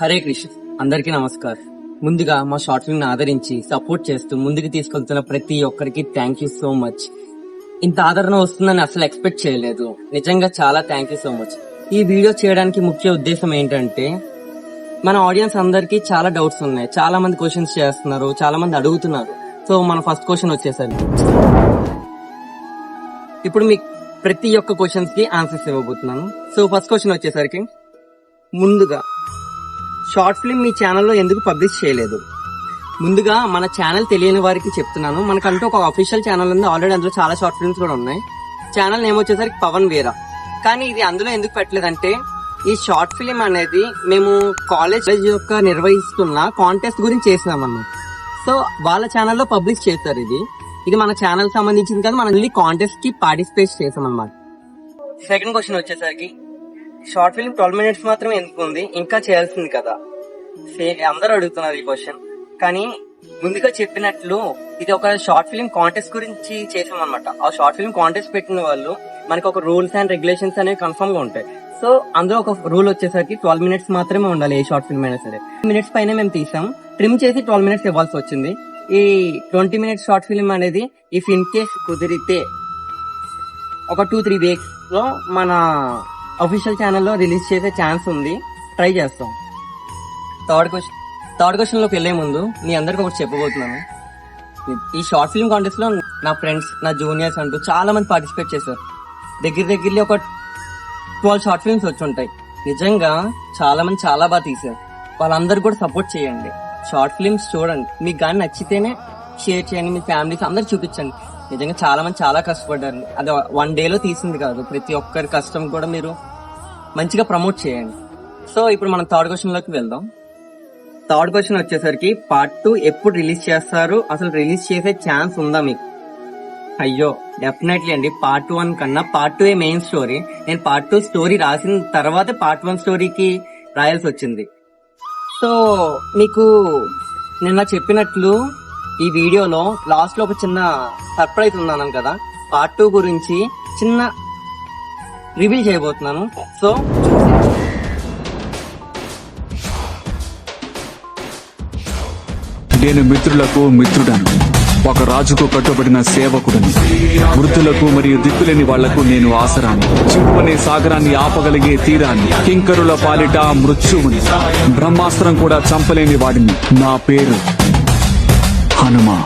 హరే కృష్ణ. అందరికీ నమస్కారం. ముందుగా మా షార్ట్ ఫిల్మ్ ఆదరించి సపోర్ట్ చేస్తూ ముందుకు తీసుకెళ్తున్న ప్రతి ఒక్కరికి థ్యాంక్ యూ సో మచ్ ఇంత ఆదరణ వస్తుందని అసలు ఎక్స్పెక్ట్ చేయలేదు. నిజంగా చాలా థ్యాంక్ యూ సో మచ్ ఈ వీడియో చేయడానికి ముఖ్య ఉద్దేశం ఏంటంటే మన ఆడియన్స్ అందరికీ చాలా డౌట్స్ ఉన్నాయి. చాలా మంది క్వశ్చన్స్ చేస్తున్నారు. చాలా మంది అడుగుతున్నారు. సో మన ఫస్ట్ క్వశ్చన్ వచ్చేసరికి. ఇప్పుడు మీకు ప్రతి ఒక్క క్వశ్చన్స్కి ఆన్సర్స్ ఇవ్వబోతున్నాను. సో ఫస్ట్ క్వశ్చన్ వచ్చేసరికి ముందుగా షార్ట్ ఫిల్మ్ మీ ఛానల్లో ఎందుకు పబ్లిష్ చేయలేదు? ముందుగా మన ఛానల్ తెలియని వారికి చెప్తున్నాను. మనకంటూ ఒక అఫీషియల్ ఛానల్ ఉంది. ఆల్రెడీ అందులో చాలా షార్ట్ ఫిల్మ్స్ కూడా ఉన్నాయి. ఛానల్ నేమ్ వచ్చేసరికి పవన్ వీరా. కానీ ఇది అందులో ఎందుకు పెట్టలేదంటే ఈ షార్ట్ ఫిలిం అనేది మేము కాలేజ్ యొక్క నిర్వహిస్తున్న కాంటెస్ట్ గురించి చేసినామన్నమాట. సో వాళ్ళ ఛానల్లో పబ్లిష్ చేస్తారు ఇది. ఇది మన ఛానల్ సంబంధించింది కానీ మనం కాంటెస్ట్కి పార్టిసిపేట్ చేసాం అన్నమాట సెకండ్ క్వశ్చన్ వచ్చేసరికి షార్ట్ ఫిల్మ్ ట్వెల్వ్ మినిట్స్ మాత్రమే ఎందుకు ఉంది? ఇంకా చేయాల్సింది కదా. అందరూ అడుగుతున్నారు ఈ క్వశ్చన్. కానీ ముందుగా చెప్పినట్లు ఇది ఒక షార్ట్ ఫిల్మ్ కాంటెస్ట్ గురించి చేసామన్నమాట ఆ షార్ట్ ఫిల్మ్ కాంటెస్ట్ పెట్టిన వాళ్ళు మనకు ఒక రూల్స్ అండ్ రెగ్యులేషన్స్ అనేవి కన్ఫర్మ్గా ఉంటాయి. సో అందులో ఒక రూల్ వచ్చేసరికి ట్వెల్వ్ మినిట్స్ మాత్రమే ఉండాలి ఏ షార్ట్ ఫిల్మ్ అయినా సరే. మినిట్స్ పైన మేము తీసాం. ట్రిమ్ చేసి ట్వెల్వ్ మినిట్స్ ఇవ్వాల్సి వచ్చింది. ఈ ట్వంటీ మినిట్స్ షార్ట్ ఫిల్మ్ అనేది ఇఫ్ ఇన్ కేస్ కుదిరితే ఒక టూ త్రీ వీక్స్లో మన అఫీషియల్ ఛానల్లో రిలీజ్ చేసే ఛాన్స్ ఉంది. ట్రై చేస్తాం. థర్డ్ క్వశ్చన్ థర్డ్ క్వశ్చన్లోకి వెళ్ళే ముందు మీ అందరికి ఒకటి చెప్పబోతున్నాను. ఈ షార్ట్ ఫిల్మ్ కాంటెస్ట్లో నా ఫ్రెండ్స్ నా జూనియర్స్ అంటూ చాలా మంది పార్టిసిపేట్ చేశారు. దగ్గర దగ్గరలో ఒక ట్వెల్వ్ షార్ట్ ఫిల్మ్స్ వచ్చి ఉంటాయి. నిజంగా చాలా మంది చాలా బాగా తీశారు. వాళ్ళందరూ కూడా సపోర్ట్ చేయండి. షార్ట్ ఫిల్మ్స్ చూడండి. మీకు కానీ నచ్చితేనే షేర్ చేయండి మీ ఫ్యామిలీస్ అందరు చూపించండి. నిజంగా చాలా మంది చాలా కష్టపడ్డారు. అది వన్ డేలో తీసింది కాదు. ప్రతి ఒక్కరి కష్టం కూడా మీరు మంచిగా ప్రమోట్ చేయండి. సో ఇప్పుడు మనం థర్డ్ క్వశ్చన్లోకి వెళ్దాం. థర్డ్ క్వశ్చన్ వచ్చేసరికి పార్ట్ టూ ఎప్పుడు రిలీజ్ చేస్తారు? అసలు రిలీజ్ చేసే ఛాన్స్ ఉందా మీకు? అయ్యో డెఫినెట్లీ అండి. పార్ట్ వన్ కన్నా పార్ట్ టూ ఏ మెయిన్ స్టోరీ నేను పార్ట్ టూ స్టోరీ రాసిన తర్వాత పార్ట్ వన్ స్టోరీకి రాయాల్సి వచ్చింది. సో మీకు నిన్న చెప్పినట్లు ఈ వీడియోలో లాస్ట్లో ఒక చిన్న సర్ప్రైజ్ ఉన్నాను కదా. పార్ట్ టూ గురించి చిన్న రివీల్ చేయబోతున్నాను. సో నేను మిత్రులకు మిత్రుడను. ఒక రాజుకు కట్టుబడిన సేవకుడను. వృద్ధులకు మరియు దిక్కులేని వాళ్ళకు నేను ఆసరాన్ని. చిప్పునే సాగరాన్ని ఆపగలిగే తీరాన్ని. కింకరుల పాలిట మృత్యువుని. బ్రహ్మాస్త్రం కూడా చంపలేని వాడిని. నా పేరు ഹനുമാ